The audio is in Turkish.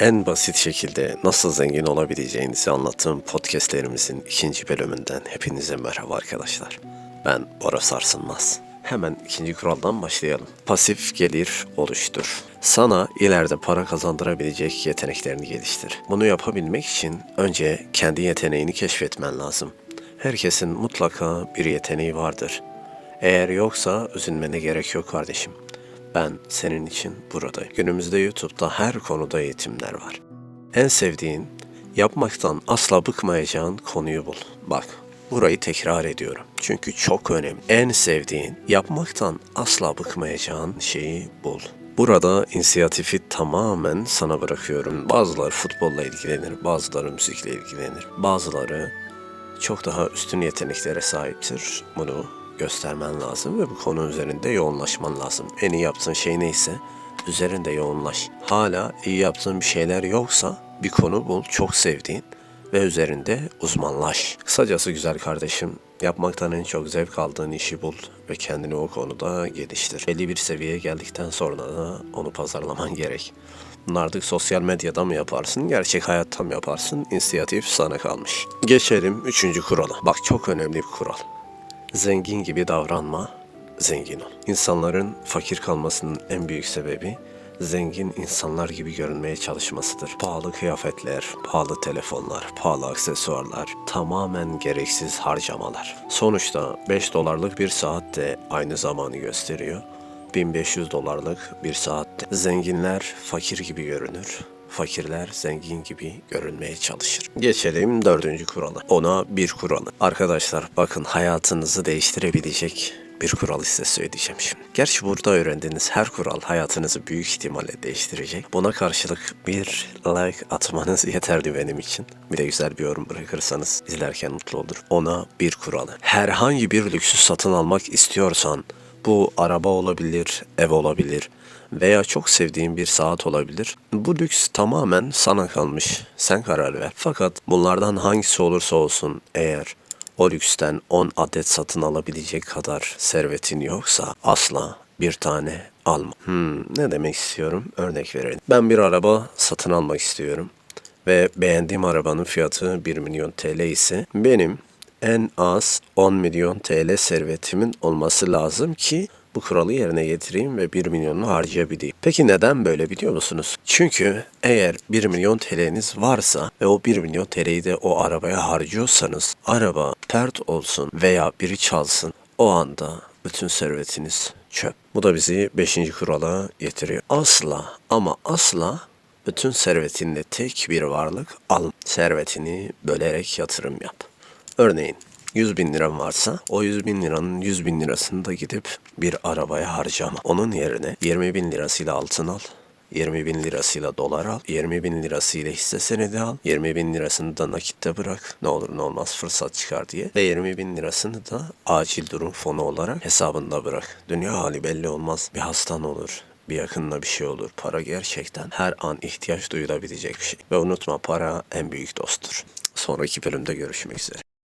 En basit şekilde nasıl zengin olabileceğinizi anlattığım podcastlerimizin ikinci bölümünden hepinize merhaba arkadaşlar. Ben Bora Sarsılmaz. Hemen ikinci kuraldan başlayalım. Pasif gelir oluştur. Sana ileride para kazandırabilecek yeteneklerini geliştir. Bunu yapabilmek için önce kendi yeteneğini keşfetmen lazım. Herkesin mutlaka bir yeteneği vardır. Eğer yoksa üzülmene gerek yok kardeşim. Ben senin için buradayım. Günümüzde YouTube'da her konuda eğitimler var. En sevdiğin, yapmaktan asla bıkmayacağın konuyu bul. Bak, burayı tekrar ediyorum. Çünkü çok önemli. En sevdiğin, yapmaktan asla bıkmayacağın şeyi bul. Burada inisiyatifi tamamen sana bırakıyorum. Bazıları futbolla ilgilenir, bazıları müzikle ilgilenir, bazıları çok daha üstün yeteneklere sahiptir. Bunu göstermen lazım ve bu konu üzerinde yoğunlaşman lazım. En iyi yaptığın şey neyse üzerinde yoğunlaş. Hala iyi yaptığın bir şeyler yoksa bir konu bul çok sevdiğin ve üzerinde uzmanlaş. Kısacası güzel kardeşim yapmaktan en çok zevk aldığın işi bul ve kendini o konuda geliştir. Belli bir seviyeye geldikten sonra da onu pazarlaman gerek. Bunu artık sosyal medyada mı yaparsın, gerçek hayatta mı yaparsın? İnisiyatif sana kalmış. Geçelim üçüncü kurala. Bak çok önemli bir kural. Zengin gibi davranma, zengin ol. İnsanların fakir kalmasının en büyük sebebi zengin insanlar gibi görünmeye çalışmasıdır. Pahalı kıyafetler, pahalı telefonlar, pahalı aksesuarlar, tamamen gereksiz harcamalar. Sonuçta 5 dolarlık bir saat de aynı zamanı gösteriyor. 1500 dolarlık bir saatte. Zenginler fakir gibi görünür. Fakirler zengin gibi görünmeye çalışır. Geçelim dördüncü kurala. Ona bir kuralı. Arkadaşlar bakın hayatınızı değiştirebilecek bir kural size söyleyeceğim şimdi. Gerçi burada öğrendiğiniz her kural hayatınızı büyük ihtimalle değiştirecek. Buna karşılık bir like atmanız yeterli benim için. Bir de güzel bir yorum bırakırsanız izlerken mutlu olurum. Ona bir kuralı. Herhangi bir lüksü satın almak istiyorsan bu araba olabilir, ev olabilir veya çok sevdiğin bir saat olabilir. Bu lüks tamamen sana kalmış. Sen karar ver. Fakat bunlardan hangisi olursa olsun eğer o lüksten 10 adet satın alabilecek kadar servetin yoksa asla bir tane alma. Hmm, ne demek istiyorum? Örnek verelim. Ben bir araba satın almak istiyorum ve beğendiğim arabanın fiyatı 1 milyon TL ise benim en az 10 milyon TL servetimin olması lazım ki bu kuralı yerine getireyim ve 1 milyonunu harcayabileyim. Peki neden böyle biliyor musunuz? Çünkü eğer 1 milyon TL'niz varsa ve o 1 milyon TL'yi de o arabaya harcıyorsanız araba pert olsun veya biri çalsın o anda bütün servetiniz çöp. Bu da bizi 5. kurala getiriyor. Asla ama asla bütün servetinle tek bir varlık al. Servetini bölerek yatırım yap. Örneğin 100 bin liram varsa o 100 bin liranın 100 bin lirasını da gidip bir arabaya harcama. Onun yerine 20 bin lirasıyla altın al. 20 bin lirasıyla dolar al, 20 bin lirasıyla hisse senedi al, 20 bin lirasını da nakitte bırak, ne olur ne olmaz fırsat çıkar diye ve 20 bin lirasını da acil durum fonu olarak hesabında bırak. Dünya hali belli olmaz, bir hastan olur, bir yakınına bir şey olur. Para gerçekten her an ihtiyaç duyulabilecek bir şey. Ve unutma para en büyük dosttur. Sonraki bölümde görüşmek üzere.